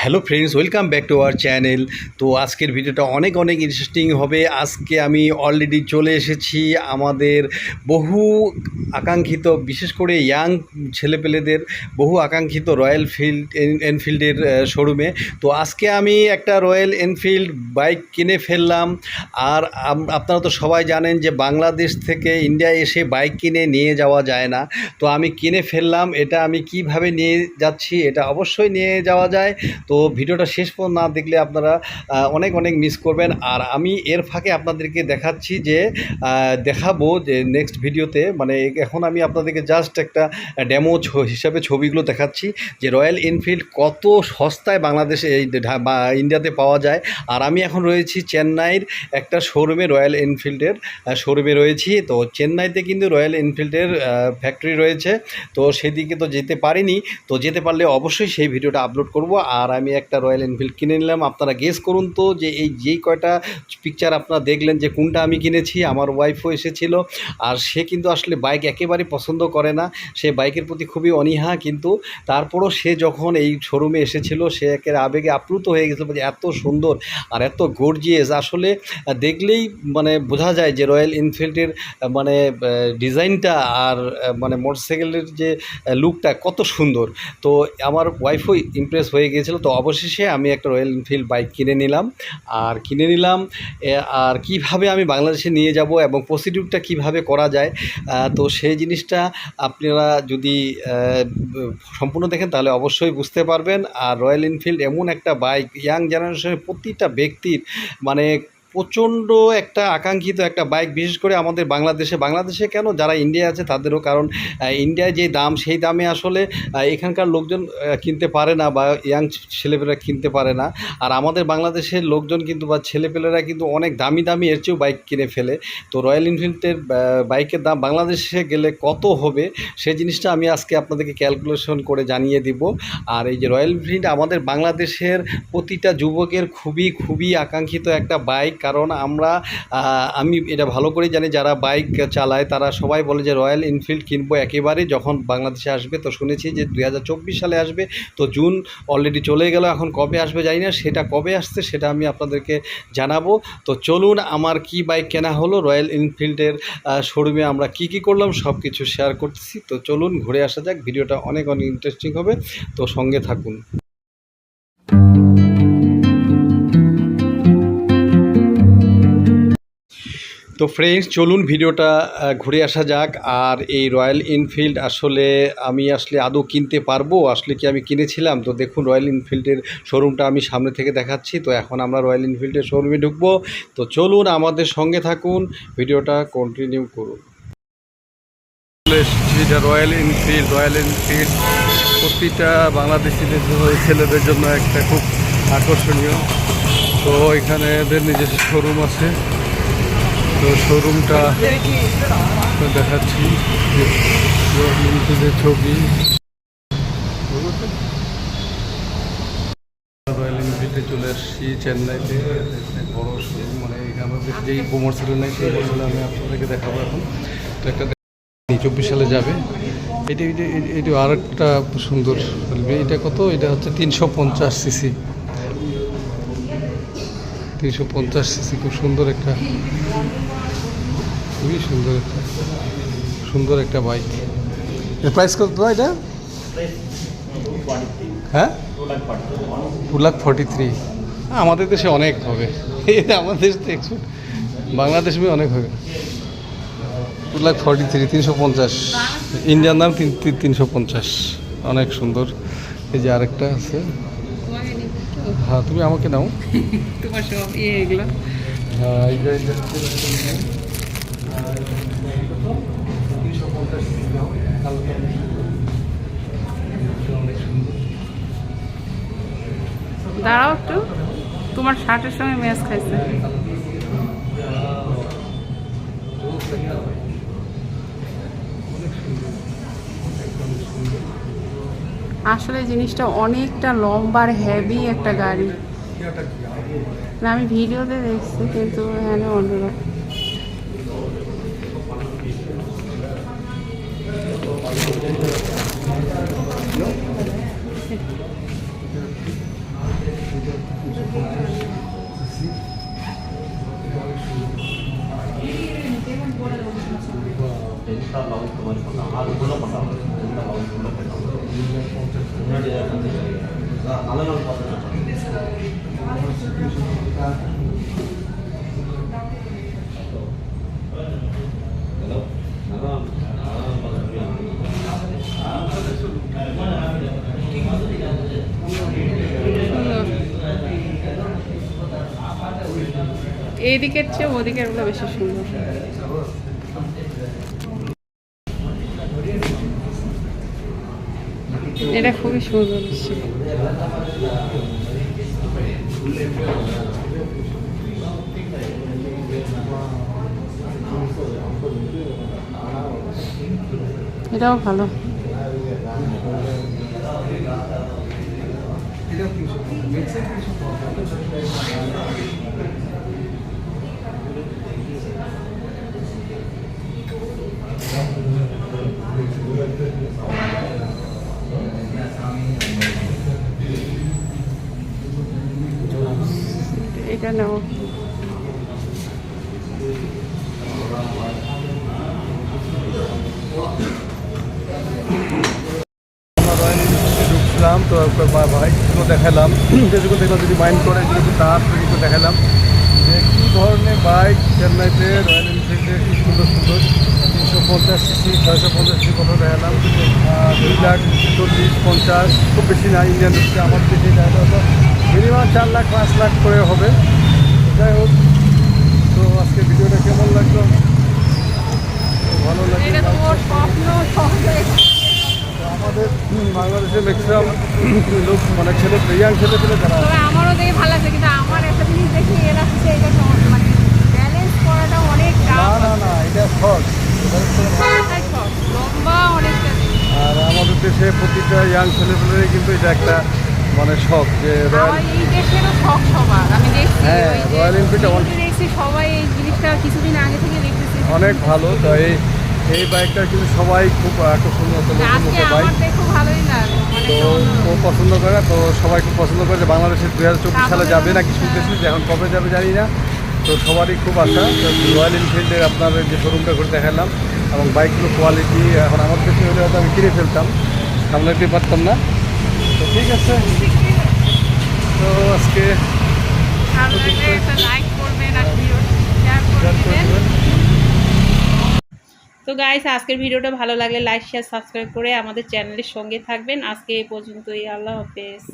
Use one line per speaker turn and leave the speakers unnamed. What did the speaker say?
Hello friends, welcome back to our channel. তো আজকের ভিডিওটা অনেক অনেক ইন্টারেস্টিং হবে। আজকে আমি অলরেডি চলে এসেছি আমাদের বহু আকাঙ্ক্ষিত, বিশেষ করে ইয়াং ছেলেপেলেদের বহু আকাঙ্ক্ষিত রয়্যাল ফিল্ড এনফিল্ডের শোরুমে তো আজকে আমি একটা রয়্যাল এনফিল্ড বাইক কিনে ফেললাম। আর আপনারা তো সবাই জানেন যে বাংলাদেশ থেকে ইন্ডিয়ায় এসে বাইক কিনে নিয়ে যাওয়া যায় না। তো আমি কিনে ফেললাম। এটা আমি কীভাবে নিয়ে যাচ্ছি এটা অবশ্যই নিয়ে যাওয়া যায়। তো ভিডিওটা শেষ পর্যন্ত না দেখলে আপনারা অনেক অনেক মিস করবেন। আর আমি এর ফাঁকে আপনাদেরকে দেখাচ্ছি যে দেখাবো যে নেক্সট ভিডিওতে মানে এখন আমি আপনাদেরকে জাস্ট একটা ডেমো হিসাবে ছবিগুলো দেখাচ্ছি যে রয়্যাল এনফিল্ড কত সস্তায় বাংলাদেশে এই ইন্ডিয়াতে পাওয়া যায়। আর আমি এখন রয়েছি চেন্নাইয়ের একটা শোরুমে রয়্যাল এনফিল্ডের শোরুমে রয়েছি। তো চেন্নাইতে কিন্তু রয়্যাল এনফিল্ডের ফ্যাক্টরি রয়েছে। তো সেদিকে তো যেতে পারিনি। তো যেতে পারলে অবশ্যই সেই ভিডিওটা আপলোড করব। আর আমি একটা রয়্যাল এনফিল্ড কিনে নিলাম। আপনারা গেস করুন তো যে এই যেই কয়টা পিকচার আপনারা দেখলেন যে কোনটা আমি কিনেছি, আমার ওয়াইফও এসেছিল। আর সে কিন্তু আসলে বাইক একেবারে পছন্দ করে না। সে বাইকের প্রতি খুবই অনীহা কিন্তু। তারপরও সে যখন এই শোরুমে এসেছিল, সে একের আবেগে আপ্লুত হয়ে গেছিল যে এত সুন্দর আর এত গর্জিয়াস আসলে দেখলেই মানে বোঝা যায় যে রয়্যাল এনফিল্ডের মানে ডিজাইনটা আর মানে মোটরসাইকেলের যে লুকটা কত সুন্দর। তো আমার ওয়াইফও ইমপ্রেস হয়ে গিয়েছিল। তো অবশেষে আমি একটা রয়্যাল এনফিল্ড বাইক কিনে নিলাম। আর কিনে নিলাম আর কীভাবে আমি বাংলাদেশে নিয়ে যাব এবং প্রসিডিউরটা কীভাবে করা যায় তো সেই জিনিসটা আপনারা যদি সম্পূর্ণ দেখেন তাহলে অবশ্যই বুঝতে পারবেন। আর রয়্যাল এনফিল্ড এমন একটা বাইক ইয়াং জেনারেশনের প্রতিটা ব্যক্তির মানে প্রচণ্ড একটা আকাঙ্ক্ষিত একটা বাইক বিশেষ করে আমাদের বাংলাদেশে। বাংলাদেশে কেন যারা ইন্ডিয়া আছে, তাদেরও কারণ ইন্ডিয়ায় যে দাম, সেই দামে আসলে এখানকার লোকজন কিনতে পারে না বা ইয়াং ছেলেপেলেরা কিনতে পারে না। আর আমাদের বাংলাদেশের লোকজন কিন্তু বা ছেলেপেলেরা কিন্তু অনেক দামি দামি এর চেয়েও বাইক কিনে ফেলে। তো রয়্যাল এনফিল্ডের বাইকের দাম বাংলাদেশে গেলে কত হবে সেই জিনিসটা আমি আজকে আপনাদেরকে ক্যালকুলেশন করে জানিয়ে দিব। আর এই যে রয়্যাল এনফিল্ড আমাদের বাংলাদেশের প্রতিটা যুবকের খুবই খুবই আকাঙ্ক্ষিত একটা বাইক কারণ আমরা আমি এটা ভালো করে জানি যারা বাইক চালায় তারা সবাই বলে যে রয়্যাল এনফিল্ড কিনবো একেবারে যখন বাংলাদেশে আসবে। তো শুনেছি যে দু হাজার চব্বিশ সালে আসবে। তো জুন অলরেডি চলে গেল, এখন কবে আসবে জানি না। সেটা কবে আসছে সেটা আমি আপনাদেরকে জানাব। তো চলুন আমার কি বাইক কেনা হলো, রয়্যাল এনফিল্ডের শোরুমে আমরা কি কি করলাম সব কিছু শেয়ার করতেছি। তো চলুন ঘুরে আসা যাক, ভিডিওটা অনেক অনেক ইন্টারেস্টিং হবে। তো সঙ্গে থাকুন। তো ফ্রেন্ডস চলুন ভিডিওটা ঘুরে আসা যাক। আর এই রয়্যাল এনফিল্ড আসলে আমি আসলে আদৌ কিনতে পারব? আসলে কি আমি কিনেছিলাম? তো দেখুন রয়্যাল এনফিল্ডের শোরুমটা আমি সামনে থেকে দেখাচ্ছি। তো এখন আমরা রয়্যাল এনফিল্ডের শোরুমে ঢুকবো। তো চলুন, আমাদের সঙ্গে থাকুন। ভিডিওটা কন্টিনিউ করুন। রয়্যাল এনফিল্ড রয়্যাল এনফিল্ড প্রতিটা বাংলাদেশিদের ছেলেদের জন্য একটা খুব আকর্ষণীয়। তো এখানে এদের নিজস্ব শোরুম আছে। তো শোরুমটা দেখাচ্ছি। ছবি। রয়্যাল এনফিল্ডে চলে আসছি, চেন্নাইতে। বড় মানে আমাদের যেই মোটরসাইকেল নেই, সেই মোটরসাইকেল আমি আপনাদেরকে দেখাবো এখন। একটা চব্বিশ সালে যাবে। এটা এটা এটা আর একটা সুন্দর, এটা কত? এটা হচ্ছে তিনশো পঞ্চাশ সিসি তিনশো পঞ্চাশ সিসি খুব সুন্দর একটা খুবই সুন্দর একটা সুন্দর একটা বাইক। এর প্রাইস কত দাদা এটা? হ্যাঁ? টু লাখ ফর্টি থ্রি আমাদের দেশে অনেক হবে। এটা আমাদের দেশ তো একশো বাংলাদেশে অনেক হবে। টু লাখ ফর্টি থ্রি তিনশো পঞ্চাশ। ইন্ডিয়ান দাম তিন তিন- তিনশো পঞ্চাশ। অনেক সুন্দর। এই যে আরেকটা আছে। হ্যাঁ তুমি আমাকে নাও
তোমার সব ইয়ে এগুলো
হ্যাঁ দাও। অনেক সুন্দর।
দাঁড়াও একটু তোমার শার্টের সঙ্গে ম্যাচ খাইছে আসলে জিনিসটা অনেকটা লম্বার হেভি একটা গাড়ি। না, আমি ভিডিওতে দেখছি, কিন্তু হ্যাঁ অন্যরকম। সুন্দর এইদিকের চেয়ে ওদিকেরগুলো বেশি সুন্দর। এটা খুবই সুন্দর দৃশ্য। এটাও ভালো। এটা নাও।
ঢুকছিলাম তো বাইকগুলো দেখালাম। যেগুলো দেখলাম, যদি মাইন্ড করে একটু তার এগুলো দেখালাম। যে কী ধরনের বাইক চেন্নাইতে রয়্যাল এনফিল্ডে কি সুন্দর সুন্দর। তিনশো পঞ্চাশ সিসি ছয়শো পঞ্চাশ সিসি কথা দেখালাম। দুই লাখ চল্লিশ, পঞ্চাশ, খুব বেশি না ইন্ডিয়ান আমার দেশে মিনিমাম চার লাখ, পাঁচ লাখ করে হবে। যাই হোক তো আজকে ভিডিওটা কেমন লাগল? ভালো
তো
আমাদের বাংলাদেশে ম্যাক্সিমাম লোক মানে ছেলে ইয়াং ছেলে ছেলে যারা
আমারও দেখে ভালো লাগছে কিন্তু আমার একটা জিনিস দেখি এরা হচ্ছে এটা মানে ব্যালেন্স করাটা অনেক
না না না এটা
অনেকটা।
আর আমাদের দেশে প্রতিটা ইয়াং ছেলেপেলেরই কিন্তু এটা একটা মানে শখ যে রয়্যাল
এই দেশেরও শখ সবার। আমি দেখছি
হ্যাঁ, রয়্যাল এনফিল্ডটা অনেক-
দেখছি সবাই এই জিনিসটা কিছুদিন আগে থেকে দেখতেছি।
অনেক ভালো তো এই এই বাইকটা কিন্তু সবাই খুব আকর্ষণ
আজকে
বাইক
আমার দেখো ভালোই লাগল মানে
তো ও পছন্দ করে তো সবাই খুব পছন্দ করে যে বাংলাদেশে দুই হাজার চব্বিশ সালে যাবে নাকি শুনতেছি যে এখন কবে যাবে জানি না তো সবারই খুব আশা। রয়্যাল এনফিল্ডের আপনার যে শোরুমটা করে দেখালাম এবং বাইকগুলো কোয়ালিটি এখন আমার কাছে হলে হয়তো আমি কিনে ফেলতাম সামলাতে পারতাম না। ঠিক আছে। তো আজকে দেবেন।
তো গাইস আজকের ভিডিওটা ভালো লাগলে লাইক শেয়ার সাবস্ক্রাইব করে আমাদের চ্যানেলের সঙ্গে থাকবেন। আজকে এই পর্যন্তই আল্লাহ হাফেজ।